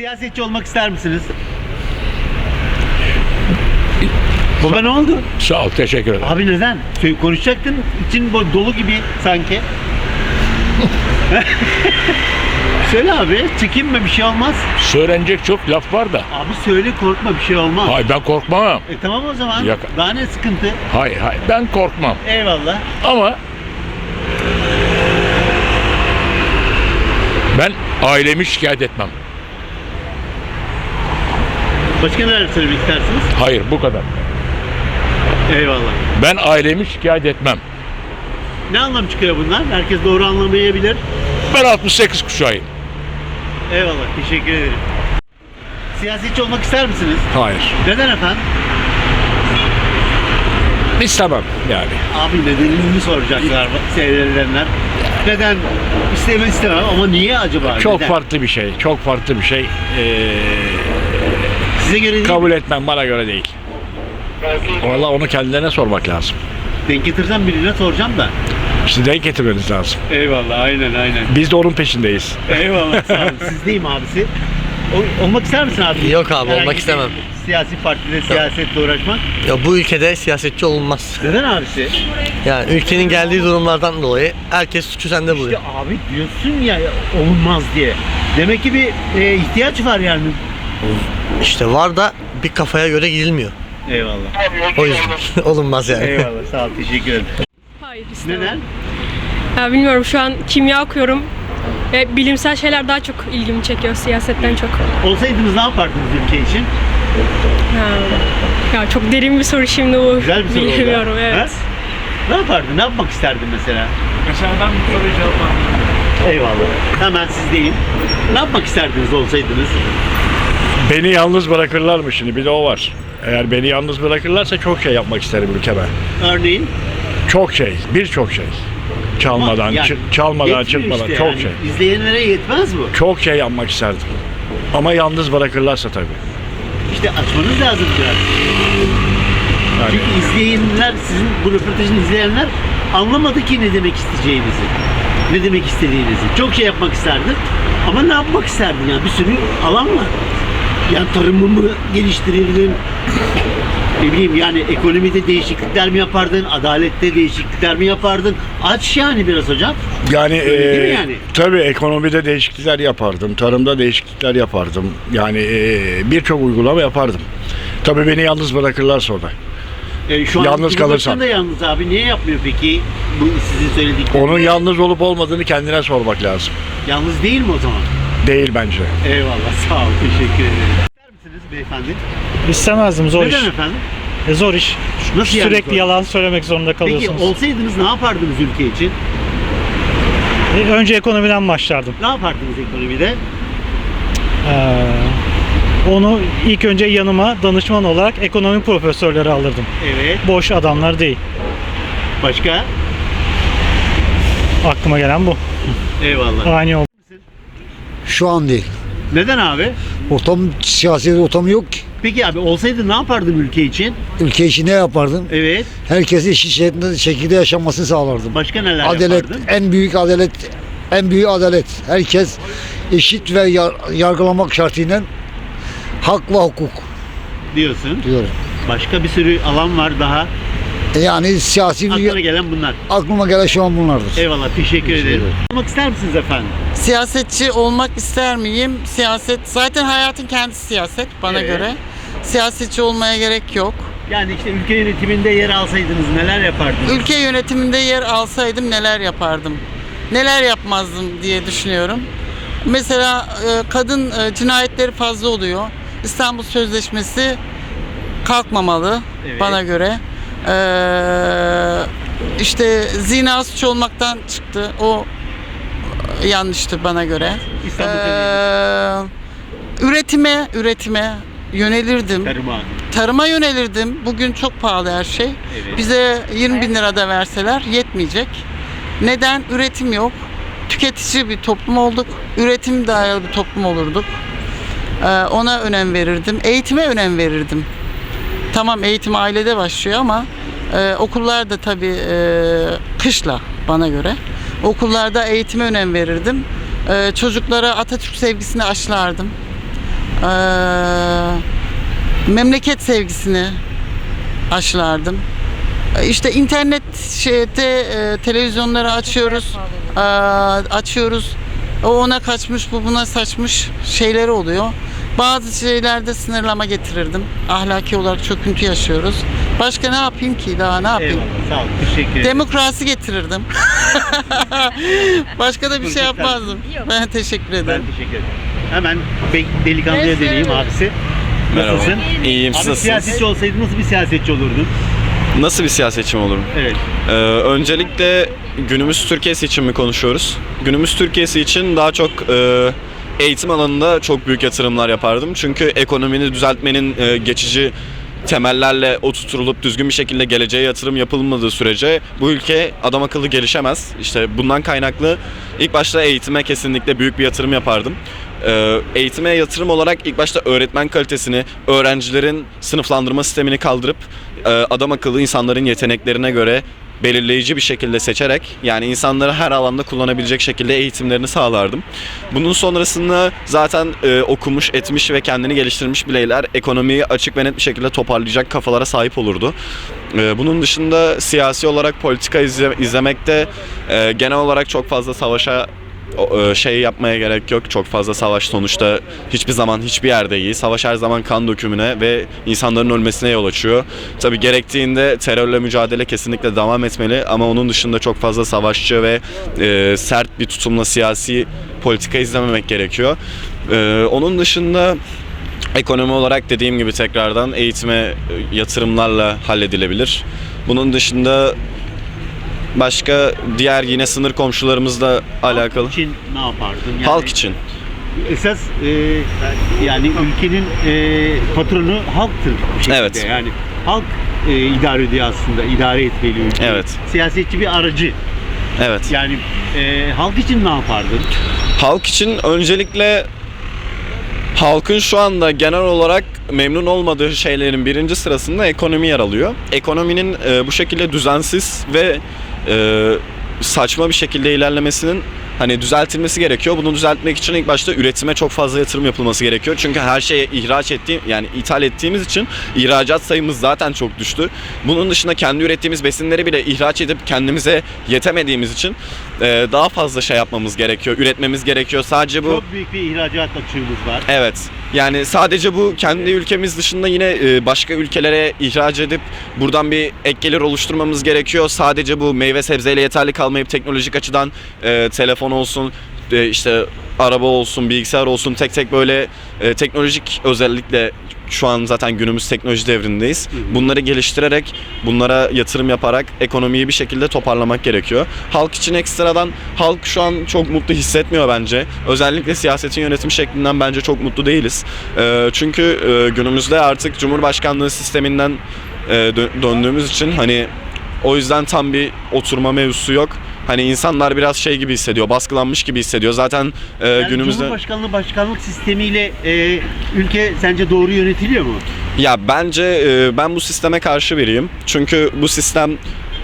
Siyasetçi olmak ister misiniz? Baba ne oldu? Sağ ol, teşekkür ederim. Abi neden? Sö- Konuşacaktın, için böyle dolu gibi sanki. Söyle abi, çekinme bir şey olmaz. Söylenecek çok laf var da. Abi söyle korkma bir şey olmaz. Hayır ben korkmam. E tamam o zaman. Yok. Daha ne sıkıntı? Hayır hayır ben korkmam. Eyvallah. Ama ben ailemi şikayet etmem. Başka neler söylemek istersiniz? Hayır bu kadar. Eyvallah. Ben ailemi şikayet etmem. Ne anlam çıkıyor bunlar? Herkes doğru anlamayabilir. Ben 68 kuşağıyım. Eyvallah. Teşekkür ederim. Siyasetçi olmak ister misiniz? Hayır. Neden efendim? İstemem yani. Abi nedenini soracaklar seyredenler. Neden istemem istemem ama niye acaba? Çok Neden? farklı bir şey. Çok farklı bir şey. Ee, Size göre değil. kabul etmem bana göre değil. Valla onu kendilerine sormak lazım. Denk getirsem birine soracağım da. İşte denk getirmeniz lazım. Eyvallah aynen aynen. Biz de onun peşindeyiz. Eyvallah sağ olun. Sizdeyim abisi. O, olmak ister misin abi? Yok abi, Herhangi olmak bir istemem. Siyasi partide siyasetle uğraşmak. Ya bu ülkede siyasetçi olunmaz. Neden abisi? Yani ülkenin geldiği durumlardan dolayı herkes suçu sende İşte buluyor. abi diyorsun ya olmaz diye. Demek ki bir e, ihtiyaç var yani. İşte var da bir kafaya göre gidilmiyor. Eyvallah. O yüzden olunmaz yani. Eyvallah sağ ol teşekkür ederim. Hayır istemem. Neden? Ya bilmiyorum şu an kimya okuyorum. Ve bilimsel şeyler daha çok ilgimi çekiyor siyasetten çok. Olsaydınız ne yapardınız ülke için? Ha. Ya çok derin bir soru şimdi bu. Güzel bir soru oldu. Bilmiyorum evet. Ha? Ne yapardın? Ne yapmak isterdin mesela? Mesela ben bu soruyu cevaplamam. Eyvallah. Hemen sizdeyim. Ne yapmak isterdiniz olsaydınız? Beni yalnız bırakırlar mı şimdi? Bir de o var. Eğer beni yalnız bırakırlarsa çok şey yapmak isterim ülkeme. Örneğin? Çok şey, birçok şey. Çalmadan, Ama yani çı- çalmadan, yetmiyor çırpmadan işte çok yani. şey. İzleyenlere yetmez bu. Çok şey yapmak isterdim. Ama yalnız bırakırlarsa tabii. İşte açmanız lazım biraz. Yani Çünkü izleyenler, sizin bu röportajını izleyenler anlamadı ki ne demek isteyeceğinizi. Ne demek istediğinizi. Çok şey yapmak isterdin ama ne yapmak isterdin yani bir sürü alan var. Yani tarımımı geliştirirdin. Ne bileyim yani ekonomide değişiklikler mi yapardın? Adalette değişiklikler mi yapardın? Aç yani biraz hocam. yani, Öyle değil mi eee, yani? tabii ekonomide değişiklikler yapardım, tarımda değişiklikler yapardım. Yani eee, birçok uygulama yapardım. Tabii beni yalnız bırakırlarsa o da. E, şu an Yalnız Cumhurbaşkanı kalırsam. da yalnız abi. Niye yapmıyor peki bu sizin söyledikleriniz? Onun yalnız olup olmadığını kendine sormak lazım. Yalnız değil mi o zaman? Değil bence. Eyvallah sağ ol teşekkür ederim. İster misiniz beyefendi? İstemezdim zor Neden iş. efendim? E, zor iş. Nasıl yani Sürekli zor? yalan söylemek zorunda Peki kalıyorsunuz. olsaydınız ne yapardınız ülke için? E, önce ekonomiden başlardım. Ne yapardınız ekonomide? Ee, onu ilk önce yanıma danışman olarak ekonomi profesörleri alırdım. Evet. Boş adamlar değil. Başka? Aklıma gelen bu. Eyvallah. Aynı oldu. Şu an değil. Neden abi? Ortam, siyasi ortam yok ki. Peki abi olsaydı ne yapardın ülke için? Ülke işi ne yapardım? Evet. Herkes eşit şekilde, yaşamasını sağlardım. Başka neler Adalet, yapardın? en büyük adalet, en büyük adalet. Herkes eşit ve yar- yargılamak şartıyla hak ve hukuk Diyorsun. diyorum. Başka bir sürü alan var daha. Yani siyasi Aklına bir, gelen bunlar. aklıma gelen şu an bunlardır. Eyvallah teşekkür ederim. ederim. Olmak ister misiniz efendim? Siyasetçi olmak ister miyim? Siyaset zaten hayatın kendisi siyaset bana Evet. göre. Siyasetçi olmaya gerek yok. Yani işte ülke yönetiminde yer alsaydınız neler yapardınız? Ülke yönetiminde yer alsaydım neler yapardım? Neler yapmazdım diye düşünüyorum. Mesela e, kadın e, cinayetleri fazla oluyor. İstanbul Sözleşmesi kalkmamalı Evet. bana göre. Ee, işte zina suç olmaktan çıktı. O e, yanlıştı bana göre. İstanbul Ee, üretime, üretime yönelirdim. Tarıma. Tarıma yönelirdim. Bugün çok pahalı her şey. Evet. Bize 20 bin lira da verseler yetmeyecek. Neden? Üretim yok. Tüketici bir toplum olduk. Üretim dayalı bir toplum olurduk. Ee, ona önem verirdim. Eğitime önem verirdim. Tamam eğitim ailede başlıyor ama e, okullarda tabii e, kışla bana göre. Okullarda eğitime önem verirdim. E, çocuklara Atatürk sevgisini aşılardım. Ee, memleket sevgisini aşılardım. Ee, İşte internet şeyde e, televizyonları açıyoruz. Ee, açıyoruz. O ona kaçmış, bu buna saçmış şeyleri oluyor. Bazı şeylerde sınırlama getirirdim. Ahlaki olarak çöküntü yaşıyoruz. Başka ne yapayım ki daha ne yapayım? Eyvallah. Sağ ol. Teşekkür ederim. Demokrasi getirirdim. Başka da bir şey yapmazdım. Ben teşekkür ederim. Ben teşekkür ederim. Hemen bek delikanlıya döneyim abisi. Merhaba. Nasılsın? İyiyim, siz Abi nasılsınız? siyasetçi olsaydın nasıl bir siyasetçi olurdun? Nasıl bir siyasetçi mi olurum? Evet. Ee, öncelikle günümüz Türkiye'si için mi konuşuyoruz? Günümüz Türkiye'si için daha çok e, eğitim alanında çok büyük yatırımlar yapardım. Çünkü ekonomini düzeltmenin e, geçici temellerle oturtulup düzgün bir şekilde geleceğe yatırım yapılmadığı sürece bu ülke adam akıllı gelişemez. İşte bundan kaynaklı ilk başta eğitime kesinlikle büyük bir yatırım yapardım. Ee, eğitime yatırım olarak ilk başta öğretmen kalitesini, öğrencilerin sınıflandırma sistemini kaldırıp e, adam akıllı insanların yeteneklerine göre belirleyici bir şekilde seçerek yani insanları her alanda kullanabilecek şekilde eğitimlerini sağlardım. Bunun sonrasında zaten e, okumuş, etmiş ve kendini geliştirmiş bireyler ekonomiyi açık ve net bir şekilde toparlayacak kafalara sahip olurdu. E, bunun dışında siyasi olarak politika izle, izlemekte e, genel olarak çok fazla savaşa şey yapmaya gerek yok. Çok fazla savaş sonuçta hiçbir zaman hiçbir yerde iyi. Savaş her zaman kan dökümüne ve insanların ölmesine yol açıyor. Tabi gerektiğinde terörle mücadele kesinlikle devam etmeli ama onun dışında çok fazla savaşçı ve e, sert bir tutumla siyasi politika izlememek gerekiyor. E, onun dışında ekonomi olarak dediğim gibi tekrardan eğitime e, yatırımlarla halledilebilir. Bunun dışında başka diğer yine sınır komşularımızla alakalı. Halk için ne yapardın? Yani Halk için. Esas e, yani ülkenin e, patronu halktır bir şekilde. Evet. Yani halk e, idare ediyor aslında. idare etmeli ülkeyi. Evet. Siyasetçi bir aracı. Evet. Yani e, halk için ne yapardın? Halk için öncelikle halkın şu anda genel olarak memnun olmadığı şeylerin birinci sırasında ekonomi yer alıyor. Ekonominin e, bu şekilde düzensiz ve e, saçma bir şekilde ilerlemesinin hani düzeltilmesi gerekiyor. Bunu düzeltmek için ilk başta üretime çok fazla yatırım yapılması gerekiyor. Çünkü her şeye ihraç ettiğim yani ithal ettiğimiz için ihracat sayımız zaten çok düştü. Bunun dışında kendi ürettiğimiz besinleri bile ihraç edip kendimize yetemediğimiz için e, daha fazla şey yapmamız gerekiyor. Üretmemiz gerekiyor. Sadece bu Çok büyük bir ihracat açığımız var. Evet. Yani sadece bu kendi ülkemiz dışında yine e, başka ülkelere ihraç edip buradan bir ek gelir oluşturmamız gerekiyor. Sadece bu meyve sebzeyle yeterli kalmayıp teknolojik açıdan e, telefon olsun, e, işte araba olsun, bilgisayar olsun tek tek böyle e, teknolojik özellikle şu an zaten günümüz teknoloji devrindeyiz. Bunları geliştirerek, bunlara yatırım yaparak ekonomiyi bir şekilde toparlamak gerekiyor. Halk için ekstradan halk şu an çok mutlu hissetmiyor bence. Özellikle siyasetin yönetim şeklinden bence çok mutlu değiliz. Ee, çünkü e, günümüzde artık Cumhurbaşkanlığı sisteminden e, dö- döndüğümüz için hani o yüzden tam bir oturma mevzusu yok. Hani insanlar biraz şey gibi hissediyor, baskılanmış gibi hissediyor. Zaten e, Yani günümüzde Cumhurbaşkanlığı başkanlık sistemiyle e, ülke sence doğru yönetiliyor mu? Ya bence e, ben bu sisteme karşı biriyim. Çünkü bu sistem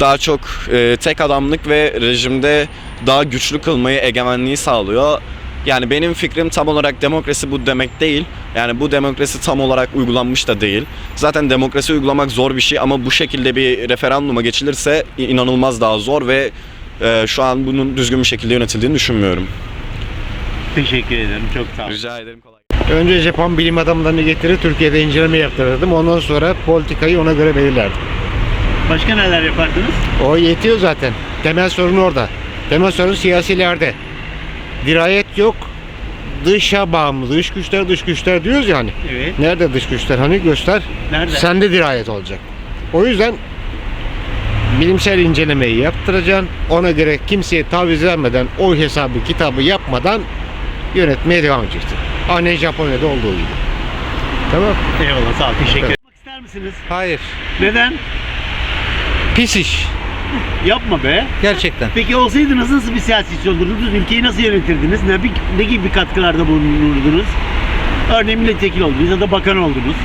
daha çok e, tek adamlık ve rejimde daha güçlü kılmayı, egemenliği sağlıyor. Yani benim fikrim tam olarak demokrasi bu demek değil. Yani bu demokrasi tam olarak uygulanmış da değil. Zaten demokrasi uygulamak zor bir şey ama bu şekilde bir referanduma geçilirse inanılmaz daha zor ve e, şu an bunun düzgün bir şekilde yönetildiğini düşünmüyorum. Teşekkür ederim. Çok sağ ol. Rica ederim kolay. Önce Japon bilim adamlarını getirir, Türkiye'de inceleme yaptırırdım. Ondan sonra politikayı ona göre belirlerdim. Başka neler yapardınız? O yetiyor zaten. Temel sorun orada. Temel sorun siyasilerde. Dirayet yok. Dışa bağımlı, dış güçler, dış güçler diyoruz yani. Evet. Nerede dış güçler? Hani göster. Nerede? Sende dirayet olacak. O yüzden bilimsel incelemeyi yaptıracaksın. Ona göre kimseye taviz vermeden, o hesabı, kitabı yapmadan yönetmeye devam edeceksin. Aynen Japonya'da olduğu gibi. Tamam. Eyvallah sağ ol. Teşekkür ederim. İster misiniz? Hayır. Neden? Pis iş. Yapma be. Gerçekten. Peki olsaydınız nasıl bir siyasetçi olurdunuz? Ülkeyi nasıl yönetirdiniz? Ne, bir- ne gibi katkılarda bulunurdunuz? Örneğin milletvekili oldunuz ya da bakan oldunuz.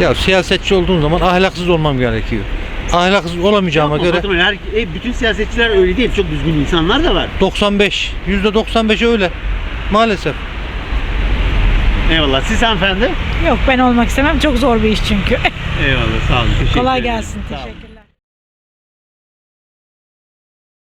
Ya siyasetçi olduğum zaman ahlaksız olmam gerekiyor. Ahlaksız olamayacağıma Yapma göre her, e, bütün siyasetçiler öyle değil. Çok düzgün insanlar da var. 95, %95 öyle. Maalesef. Eyvallah. Siz hanımefendi? Yok ben olmak istemem. Çok zor bir iş çünkü. Eyvallah. Sağ olun. Teşekkür Kolay ederim. gelsin. Sağ olun. Teşekkürler.